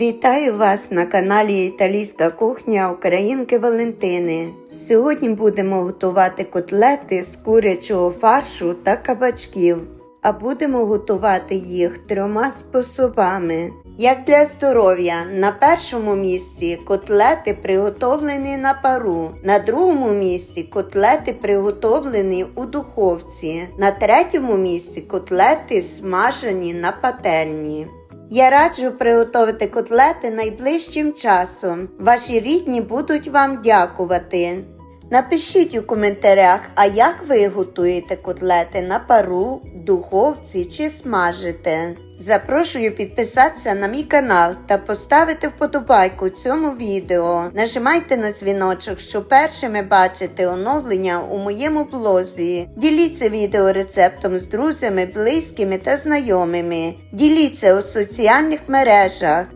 Вітаю вас на каналі Італійська кухня Українки Валентини. Сьогодні будемо готувати котлети з курячого фаршу та кабачків, а будемо готувати їх трьома способами. Як для здоров'я, на першому місці котлети приготовлені на пару, на другому місці котлети приготовлені у духовці, на третьому місці котлети смажені на пательні. Я раджу приготувати котлети найближчим часом. Ваші рідні будуть вам дякувати. Напишіть у коментарях, а як ви готуєте котлети на пару, духовці чи смажите. Запрошую підписатися на мій канал та поставити вподобайку цьому відео. Нажимайте на дзвіночок, щоб першими бачити оновлення у моєму блозі. Діліться відео рецептом з друзями, близькими та знайомими. Діліться у соціальних мережах.